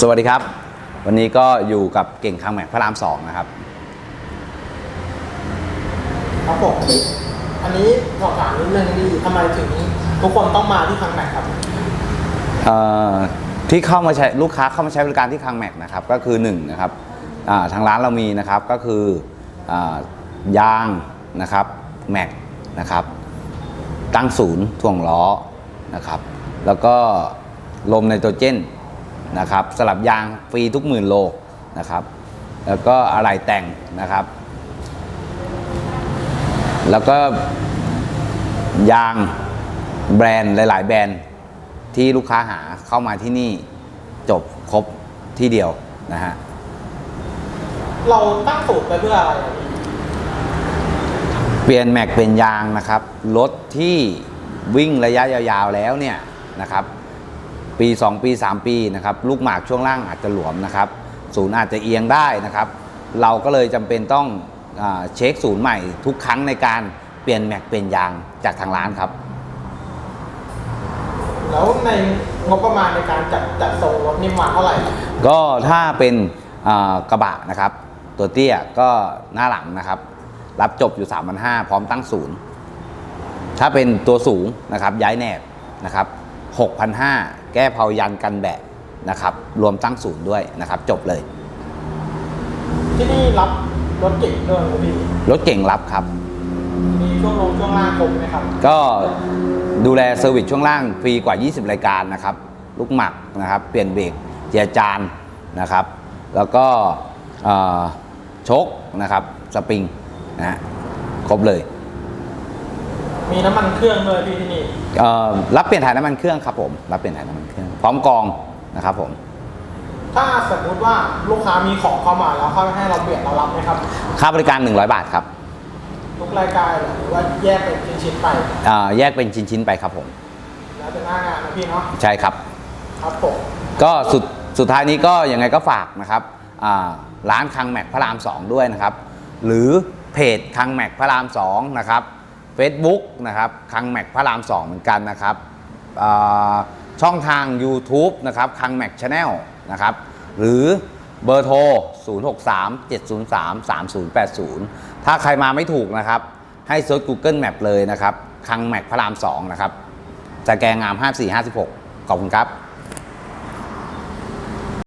สวัสดีครับ วันนี้ก็อยู่กับเก่งคังแม็กพระรามสองนะครับ ครับผมอันนี้สอบถามนิดนึงดีทำไมถึงทุกคนต้องมาที่ครั้งไหนครับเอ่อที่เข้ามาใช้ลูกค้าเข้ามาใช้บริการที่คังแม็กนะครับก็คือ1นะครับอ่าทางร้านเรามีนะครับก็คืออายางนะครับแม็กนะครับ ตั้งศูนย์ถ่วงล้อนะครับ แล้วก็ลมไนโตรเจน นะครับสลับยางฟรีทุกหมื่นโลนะครับ แล้วก็อะไหล่แต่งนะครับ แล้วก็ยางแบรนด์หลาย ๆ แบรนด์ที่ลูกค้าหาเข้ามาที่นี่จบครบที่เดียวนะฮะเราตั้งสูตรไปเพื่ออะไรอะพี่เปลี่ยนแม็กเป็นยางนะครับรถที่วิ่งระยะยาว ๆ แล้วเนี่ยนะครับ ปี 2 ปี 3 ปีนะครับลูกหมากช่วงล่างอาจจะหลวมนะครับศูนย์อาจจะเอียงได้นะครับ เราก็เลยจำเป็นต้องอาเช็คศูนย์ใหม่ทุกครั้งในการเปลี่ยนแม็กเป็นยางจากทางร้านครับ แล้วในงบประมาณในการจัดจัดส่งรถนี่มาเท่าไหร่ครับก็ถ้าเป็นอ่ากระบะนะครับ ตัวเตี้ยก็หน้าหลังนะครับ รับจบอยู่ 3 5 0 0พร้อมตั้งศูนย์ถ้าเป็นตัวสูงนะครับย้ายแหนบนะครับ 6,500 แก้เผายันกันแบะนะครับ รวมตั้งศูนย์ด้วยนะครับ จบเลย ที่นี่รับรถเก่งด้วยไหมพี่รถเก่งรับครับ มีช่วงลงช่วงล่างครบไหมครับ ก็ดูแลเซอร์วิสช่วงล่างฟรีกว่า 20 รายการนะครับ ลูกหมักนะครับ เปลี่ยนเบรกเจียร์จานนะครับ แล้วก็เอ่อชกนะครับ สปริงนะฮะครบเลย มีน้ำมันเครื่องด้วยพี่ที่นี่เอ่อรับเปลี่ยนถ่ายน้ำมันเครื่องครับผมรับเปลี่ยนถ่ายน้ำมันเครื่องพร้อมกองนะครับผม ถ้าสมมุติว่าลูกค้ามีของเข้ามาแล้วเขาให้เราเปลี่ยนเรารับไหมครับ ค่าบริการ 100 บาทครับทุกรายการหรือว่าแยกเป็นชิ้นๆไปอ่าแยกเป็นชิ้นๆไปครับผม แล้วแต่หน้างานนะพี่เนาะใช่ครับ ครับผมก็สุดสุดท้ายนี้ก็ยังไงก็ฝากนะครับอ่าร้านคังแม็กพระราม 2 ด้วยนะครับ หรือเพจคังแม็กพระราม 2 นะครับ Facebook นะครับคังแม็กพระราม 2 เหมือนกันนะครับช่องทาง YouTube นะครับคังแม็กชาแนลนะครับหรือเบอร์โทร 063 703 3080 ถ้าใครมาไม่ถูกนะครับ ให้เซิร์ช Google Map เลยนะครับคังแม็กพระราม 2 นะครับสแกงงาม 5456 ขอบคุณครับ